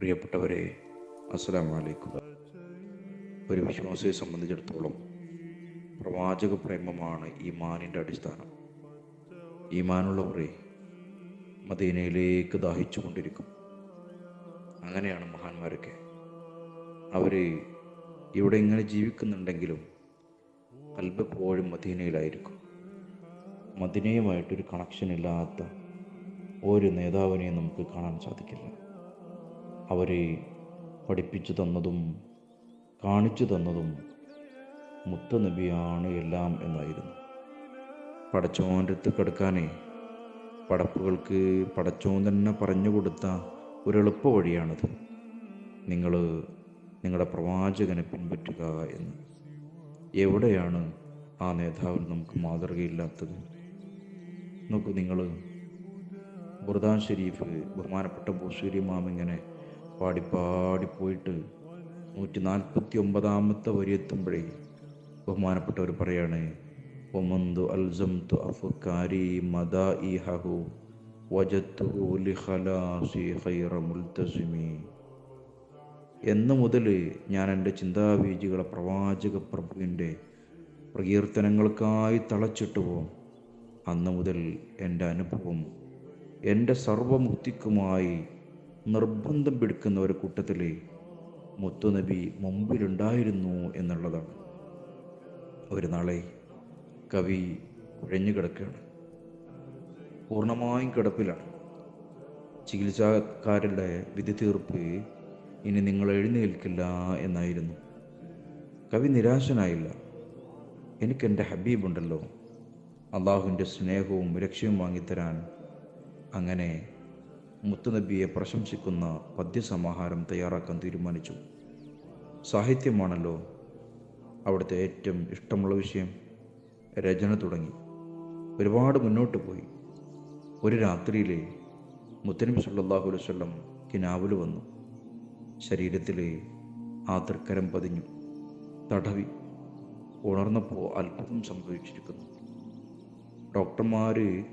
പ്രിയപ്പെട്ടവരെ അസ്സലാമു അലൈക്കും ഒരു വിശ്വാസിയെ സംബന്ധിച്ചിടത്തോളം പ്രവാചക പ്രേമമാണ് ഈമാനിന്റെ അടിസ്ഥാനം. ഈമാനുള്ളവരെ മദീനയിലേക്ക് ദാഹിച്ചു കൊണ്ടിരിക്കും അങ്ങനെയാണ് മഹാന്മാരൊക്കെ. അവർ ഇവിടെ ഇങ്ങനെ ജീവിക്കുന്നുണ്ടെങ്കിലും കൽബെപ്പോഴും മദീനയിലായിരിക്കും. മദീനയുമായിട്ടൊരു കണക്ഷൻ ഇല്ലാത്ത ഒരു നേതാവിനെയും നമുക്ക് കാണാൻ സാധിക്കില്ല. അവരെ പഠിപ്പിച്ചു തന്നതും കാണിച്ചു തന്നതും മുത്തനബിയാണ് എല്ലാം എന്നായിരുന്നു. പടച്ചോന്റെ അടുത്ത് കിടക്കാനേ പടപ്പുകൾക്ക് പടച്ചോൻ തന്നെ പറഞ്ഞു കൊടുത്ത ഒരു എളുപ്പ വഴിയാണത്. നിങ്ങൾ നിങ്ങളുടെ പ്രവാചകനെ പിൻപറ്റുക എന്ന്. എവിടെയാണ് ആ നേതാവിന് നമുക്ക് മാതൃകയില്ലാത്തത്? നോക്കൂ നിങ്ങൾ ബുർദാൻ ഷെരീഫ് ബഹുമാനപ്പെട്ട ബൂസൂരി മാമിങ്ങനെ പാടി പാടി പോയിട്ട് നൂറ്റി നാൽപ്പത്തി ഒമ്പതാമത്തെ വരി എത്തുമ്പോഴേ ബഹുമാനപ്പെട്ടവർ പറയാണ് ഒമന്തു എന്ന് മുതൽ ഞാൻ എന്റെ ചിന്താബീജികളെ പ്രവാചക പ്രഭുവിന്റെ പ്രകീർത്തനങ്ങൾക്കായി തളച്ചിട്ടുവോ അന്ന് മുതൽ എന്റെ അനുഭവം എന്റെ സർവമുക്തിക്കുമായി നിർബന്ധം പിടിക്കുന്ന ഒരു കൂട്ടത്തിൽ മുത്തുനബി മുമ്പിലുണ്ടായിരുന്നു എന്നുള്ളതാണ്. ഒരു നാളെ കവി കുഴഞ്ഞു കിടക്കുകയാണ്. പൂർണമായും കിടപ്പിലാണ്. ചികിത്സാക്കാരുടെ വിധി തീർപ്പ് ഇനി നിങ്ങൾ എഴുന്നേൽക്കില്ല എന്നായിരുന്നു. കവി നിരാശനായില്ല. എനിക്കെന്റെ ഹബീബുണ്ടല്ലോ. അള്ളാഹുവിന്റെ സ്നേഹവും രക്ഷയും വാങ്ങിത്തരാൻ അങ്ങനെ മുത്തുനബിയെ പ്രശംസിക്കുന്ന പദ്യസമാഹാരം തയ്യാറാക്കാൻ തീരുമാനിച്ചു. സാഹിത്യമാണല്ലോ അവിടുത്തെ ഏറ്റവും ഇഷ്ടമുള്ള വിഷയം. രചന തുടങ്ങി. ഒരുപാട് മുന്നോട്ട് പോയി. ഒരു രാത്രിയിലെ മുത്തനബി സല്ലാഹു വല്ലം കിനാവിൽ വന്നു. ശരീരത്തിലെ ആ തൃക്കരം പതിഞ്ഞു. തടവി ഉണർന്നപ്പോൾ അത്ഭുതം സംഭവിച്ചിരിക്കുന്നു. ഡോക്ടർമാർ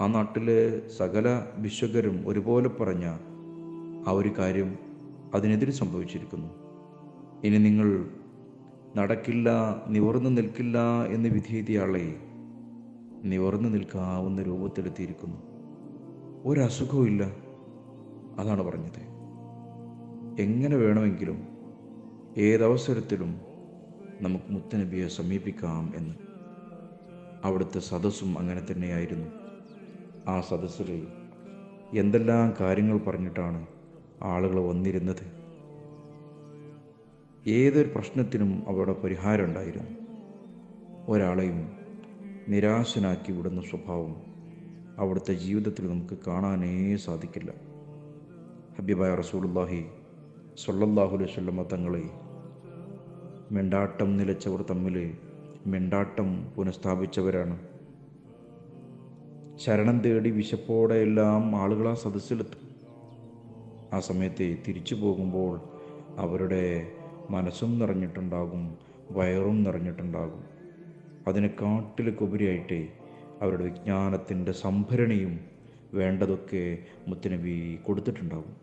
ആ നാട്ടിലെ സകല വിശ്വകരും ഒരുപോലെ പറഞ്ഞ ആ ഒരു കാര്യം അതിനെതിരെ സംഭവിച്ചിരിക്കുന്നു. ഇനി നിങ്ങൾ നടക്കില്ല നിവർന്നു നിൽക്കില്ല എന്ന് വിധിയെഴുതിയാളെ നിവർന്നു നിൽക്കാവുന്ന രൂപത്തിലെത്തിയിരിക്കുന്നു. ഒരസുഖവും ഇല്ല അതാണ് പറഞ്ഞത്. എങ്ങനെ വേണമെങ്കിലും ഏതവസരത്തിലും നമുക്ക് മുത്തനബിയെ സമീപിക്കാം എന്ന്. അവിടുത്തെ സദസ്സും അങ്ങനെ തന്നെയായിരുന്നു. ആ സദസ്സിൽ എന്തെല്ലാം കാര്യങ്ങൾ പറഞ്ഞിട്ടാണ് ആളുകൾ വന്നിരുന്നത്? ഏതൊരു പ്രശ്നത്തിനും അവരുടെ പരിഹാരം ഉണ്ടായിരുന്നു. ഒരാളെയും നിരാശനാക്കി വിടുന്ന സ്വഭാവം അവിടുത്തെ ജീവിതത്തിൽ നമുക്ക് കാണാനേ സാധിക്കില്ല. ഹബീബായ റസൂലുല്ലാഹി സൊല്ലാഹു തങ്ങളെ മെണ്ടാട്ടം നിലച്ചവർ തമ്മിൽ മെണ്ടാട്ടം പുനഃസ്ഥാപിച്ചവരാണ്. ശരണം തേടി വിശപ്പോടെയെല്ലാം ആളുകൾ ആ സദസ്സിലെത്തും. ആ സമയത്ത് തിരിച്ചു പോകുമ്പോൾ അവരുടെ മനസ്സും നിറഞ്ഞിട്ടുണ്ടാകും വയറും നിറഞ്ഞിട്ടുണ്ടാകും. അതിനെക്കാട്ടിലേക്കുപരിയായിട്ടേ അവരുടെ വിജ്ഞാനത്തിന്റെ സംഭരണിയും വേണ്ടതൊക്കെ മുത്തനബി കൊടുത്തിട്ടുണ്ടാകും.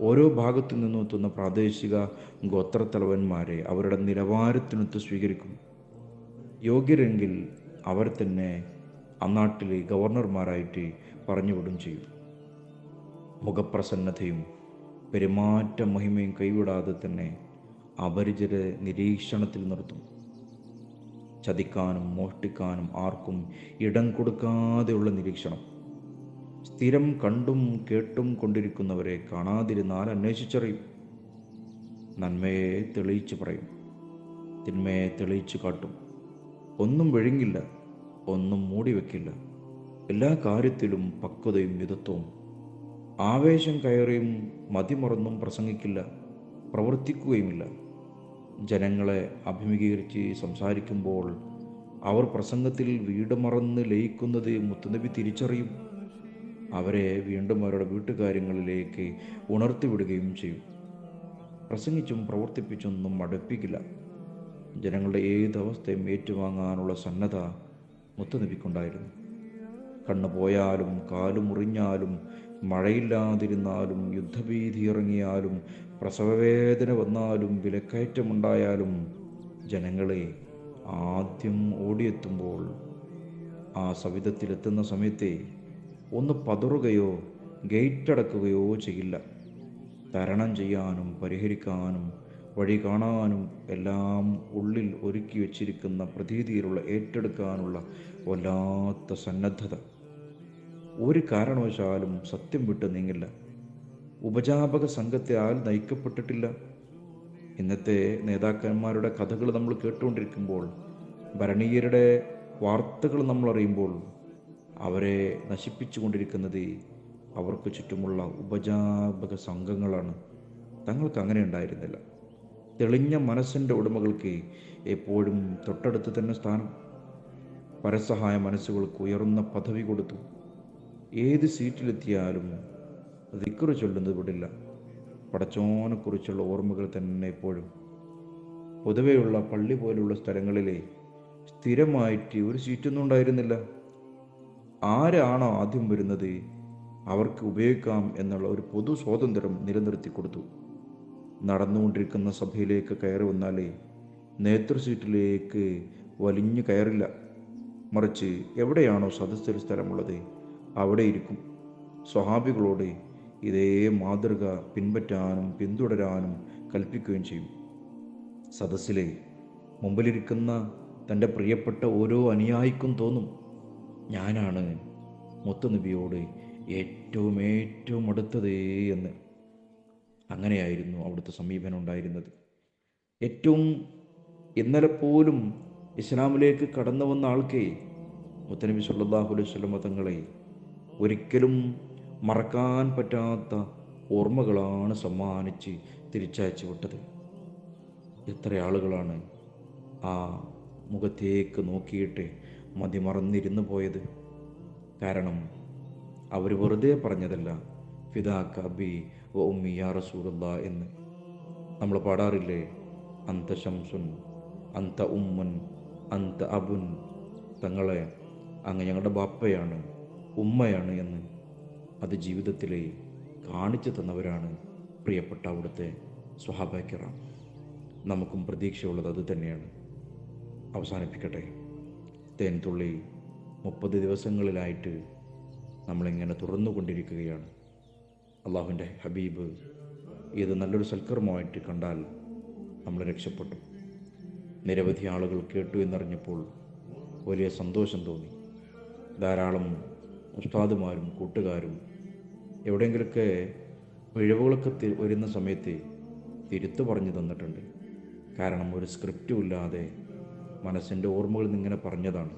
ഓരോ ഭാഗത്തു നിന്നും എത്തുന്ന പ്രാദേശിക ഗോത്രത്തലവന്മാരെ അവരുടെ നിലവാരത്തിനൊത്ത് സ്വീകരിക്കും. യോഗ്യരെങ്കിൽ അവർ തന്നെ അന്നാട്ടിലെ ഗവർണർമാരായിട്ട് പറഞ്ഞുവിടും ചെയ്യും. മുഖപ്രസന്നതയും പെരുമാറ്റ മഹിമയും കൈവിടാതെ തന്നെ അപരിചിതരെ നിരീക്ഷണത്തിൽ നിർത്തും. ചതിക്കാനും മോഷ്ടിക്കാനും ആർക്കും ഇടം കൊടുക്കാതെയുള്ള നിരീക്ഷണം. സ്ഥിരം കണ്ടും കേട്ടും കൊണ്ടിരിക്കുന്നവരെ കാണാതിരുന്നാൽ അന്വേഷിച്ചറിയും. നന്മയെ തെളിയിച്ചു പറയും. തിന്മയെ തെളിയിച്ചു കാട്ടും. ഒന്നും വിഴുങ്ങില്ല. ഒന്നും മൂടി വെക്കില്ല. എല്ലാ കാര്യത്തിലും പക്വതയും മിതത്വവും. ആവേശം കയറിയും മതിമറന്നും പ്രസംഗിക്കില്ല പ്രവർത്തിക്കുകയുമില്ല. ജനങ്ങളെ അഭിമുഖീകരിച്ച് സംസാരിക്കുമ്പോൾ അവർ പ്രസംഗത്തിൽ വീട് മറന്ന് ലയിക്കുന്നത് മുത്തുനബി തിരിച്ചറിയും. അവരെ വീണ്ടും അവരുടെ വീട്ടുകാര്യങ്ങളിലേക്ക് ഉണർത്തിവിടുകയും ചെയ്യും. പ്രസംഗിച്ചും പ്രവർത്തിപ്പിച്ചൊന്നും അടുപ്പിക്കില്ല ജനങ്ങളുടെ ഏത് ഏതവസ്ഥയും ഏറ്റുവാങ്ങാനുള്ള സന്നദ്ധ മുത്തുനബിക്കുണ്ടായിരുന്നു. കണ്ണു പോയാലും കാലു മുറിഞ്ഞാലും മഴയില്ലാതിരുന്നാലും യുദ്ധഭീതി ഇറങ്ങിയാലും പ്രസവവേദന വന്നാലും വിലക്കയറ്റമുണ്ടായാലും ജനങ്ങളെ ആദ്യം ഓടിയെത്തുമ്പോൾ ആ സവിധത്തിലെത്തുന്ന സമയത്തെ ഒന്ന് പതറുകയോ ഗേറ്റ് അടക്കുകയോ ചെയ്യില്ല. തരണം ചെയ്യാനും പരിഹരിക്കാനും വഴി കാണാനും എല്ലാം ഉള്ളിൽ ഒരുക്കി വച്ചിരിക്കുന്ന പ്രതീതിയിലുള്ള ഏറ്റെടുക്കാനുള്ള വല്ലാത്ത സന്നദ്ധത. ഒരു കാരണവശാലും സത്യം വിട്ട് നീങ്ങില്ല. ഉപജാപക സംഘത്താൽ നയിക്കപ്പെട്ടിട്ടില്ല. ഇന്നത്തെ നേതാക്കന്മാരുടെ കഥകൾ നമ്മൾ കേട്ടുകൊണ്ടിരിക്കുമ്പോൾ ഭരണീയരുടെ വാർത്തകൾ നമ്മൾ അറിയുമ്പോൾ അവരെ നശിപ്പിച്ചുകൊണ്ടിരിക്കുന്നത് അവർക്ക് ചുറ്റുമുള്ള ഉപജാപക സംഘങ്ങളാണ്. തങ്ങൾക്ക് അങ്ങനെ ഉണ്ടായിരുന്നില്ല. തെളിഞ്ഞ മനസ്സിന്റെ ഉടമകൾക്ക് എപ്പോഴും തൊട്ടടുത്ത് തന്നെ സ്ഥാനം. പരസഹായ മനസ്സുകൾക്ക് ഉയർന്ന പദവി കൊടുത്തു. ഏത് സീറ്റിലെത്തിയാലും ദിക്കറ് ചൊല്ലുന്നത് വിടില്ല. പടച്ചോനെക്കുറിച്ചുള്ള ഓർമ്മകൾ തന്നെ എപ്പോഴും. പൊതുവെയുള്ള പള്ളി പോലുള്ള സ്ഥലങ്ങളിലെ സ്ഥിരമായിട്ട് ഒരു സീറ്റൊന്നും ഉണ്ടായിരുന്നില്ല. ആരാണോ ആദ്യം വരുന്നത് അവർക്ക് ഉപയോഗിക്കാം എന്നുള്ള ഒരു പൊതു സ്വാതന്ത്ര്യം നിലനിർത്തി കൊടുത്തു. നടന്നുകൊണ്ടിരിക്കുന്ന സഭയിലേക്ക് കയറി വന്നാലേ നേതൃ സീറ്റിലേക്ക് വലിഞ്ഞു കയറില്ല. മറിച്ച് എവിടെയാണോ സദസ്സിൽ സ്ഥലമുള്ളത് അവിടെ ഇരിക്കും. സ്വഹാബികളോട് ഇതേ മാതൃക പിൻപറ്റാനും പിന്തുടരാനും കൽപ്പിക്കുകയും ചെയ്യും. സദസ്സിലെ മുമ്പിലിരിക്കുന്ന തന്റെ പ്രിയപ്പെട്ട ഓരോ അനുയായിക്കും തോന്നും. ഞാനാണ് മുത്തുനബിയോട് ഏറ്റവും ഏറ്റവും അടുത്തതേ എന്ന്. അങ്ങനെയായിരുന്നു അവിടുത്തെ സമീപനം ഉണ്ടായിരുന്നത്. ഏറ്റവും ഇന്നലെ പോലും ഇസ്ലാമിലേക്ക് കടന്നു വന്ന ആൾക്ക് മുത്തനബി സല്ലാഹു അലൈഹി സ്വലമ തങ്ങളെ ഒരിക്കലും മറക്കാൻ പറ്റാത്ത ഓർമ്മകളാണ് സമ്മാനിച്ച് തിരിച്ചയച്ചു വിട്ടത്. എത്ര ആളുകളാണ് ആ മുഖത്തേക്ക് നോക്കിയിട്ട് മതിമറന്നിരുന്നു പോയത്. കാരണം അവർ വെറുതെ പറഞ്ഞതല്ല ഫിദാ അബി റസൂലുള്ള എന്ന് നമ്മൾ പാടാറില്ലേ? അന്ത ശംസുൻ അന്ത ഉമ്മൻ അന്ത അബുൻ. തങ്ങളെ അങ്ങ് ഞങ്ങളുടെ ബാപ്പയാണ് ഉമ്മയാണ് എന്ന് അത് ജീവിതത്തിലെ കാണിച്ചു തന്നവരാണ് പ്രിയപ്പെട്ട അവിടുത്തെ സ്വഹാബാക്കിറാം. നമുക്കും പ്രതീക്ഷയുള്ളത് അത് തന്നെയാണ്. അവസാനിപ്പിക്കട്ടെ. തേൻതുള്ളി മുപ്പത് ദിവസങ്ങളിലായിട്ട് നമ്മളിങ്ങനെ തുറന്നുകൊണ്ടിരിക്കുകയാണ്. അള്ളാഹുവിന്റെ ഹബീബ് ഇത് നല്ലൊരു സൽക്കർമ്മമായിട്ട് കണ്ടാൽ നമ്മൾ രക്ഷപ്പെട്ടു. നിരവധി ആളുകൾ കേട്ടു എന്നറിഞ്ഞപ്പോൾ വലിയ സന്തോഷം തോന്നി. ധാരാളം ഉസ്താദുമാരും കൂട്ടുകാരും എവിടെയെങ്കിലൊക്കെ പിഴവുകളൊക്കെ വരുന്ന സമയത്ത് തിരുത്തു പറഞ്ഞു തന്നിട്ടുണ്ട്. കാരണം ഒരു സ്ക്രിപ്റ്റും ഇല്ലാതെ മനസ്സിന്റെ ഓർമ്മകളിൽ നിന്ന് പറഞ്ഞതാണ്.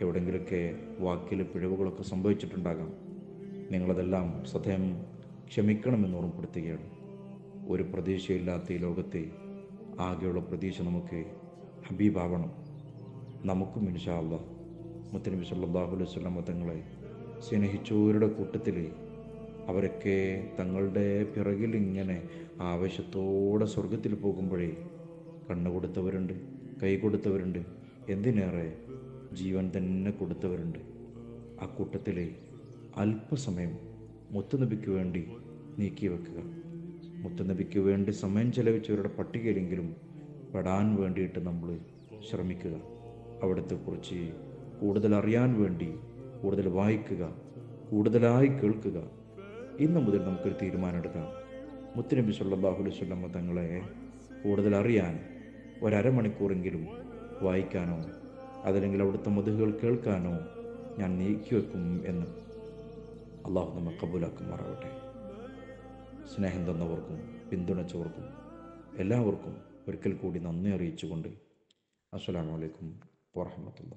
എവിടെയെങ്കിലൊക്കെ വാക്കിൽ പിഴവുകളൊക്കെ സംഭവിച്ചിട്ടുണ്ടാകാം. നിങ്ങളതെല്ലാം സദയം ക്ഷമിക്കണമെന്ന് ഓർമ്മപ്പെടുത്തുകയാണ് ഒരു പ്രതീക്ഷയില്ലാത്ത ഈ ലോകത്തെ ആകെയുള്ള പ്രതീക്ഷ നമുക്ക് ഹബീബാവണം. നമുക്കും ഇൻഷാ അല്ലാ മുത്തനബി സല്ലല്ലാഹു അലൈഹി മതങ്ങളെ തങ്ങളെ സ്നേഹിച്ചവരുടെ കൂട്ടത്തിൽ അവരൊക്കെ തങ്ങളുടെ പിറകിൽ ഇങ്ങനെ ആവേശത്തോടെ സ്വർഗത്തിൽ പോകുമ്പോഴേ കണ്ണു കൊടുത്തവരുണ്ട് കൈ കൊടുത്തവരുണ്ട് എന്തിനേറെ ജീവൻ തന്നെ കൊടുത്തവരുണ്ട്. ആ കൂട്ടത്തിലെ അല്പസമയം മുത്തുനബിക്ക് വേണ്ടി നീക്കി വെക്കുക. മുത്തുനബിക്ക് വേണ്ടി സമയം ചെലവിച്ചവരുടെ പട്ടികയിലെങ്കിലും പെടാൻ വേണ്ടിയിട്ട് നമ്മൾ ശ്രമിക്കുക. അവിടുത്തെ കുറിച്ച് കൂടുതൽ അറിയാൻ വേണ്ടി കൂടുതൽ വായിക്കുക കൂടുതലായി കേൾക്കുക. ഇന്നു മുതൽ നമുക്കൊരു തീരുമാനമെടുക്കാം. മുത്തുനബി സല്ലല്ലാഹു അലൈഹി വസല്ലം തങ്ങളെ കൂടുതൽ അറിയാൻ ഒരമണിക്കൂറെങ്കിലും വായിക്കാനോ അതല്ലെങ്കിൽ അവിടുത്തെ മുതുകുകൾ കേൾക്കാനോ ഞാൻ നീക്കി വെക്കും എന്ന് അള്ളാഹു നമ്മെ കബൂലാക്കുമാറാവട്ടെ സ്നേഹം തന്നവർക്കും പിന്തുണച്ചവർക്കും എല്ലാവർക്കും ഒരിക്കൽ കൂടി നന്ദി അറിയിച്ചുകൊണ്ട് അസ്സലാമലൈക്കും അലൈക്കും വറഹമത്തുള്ള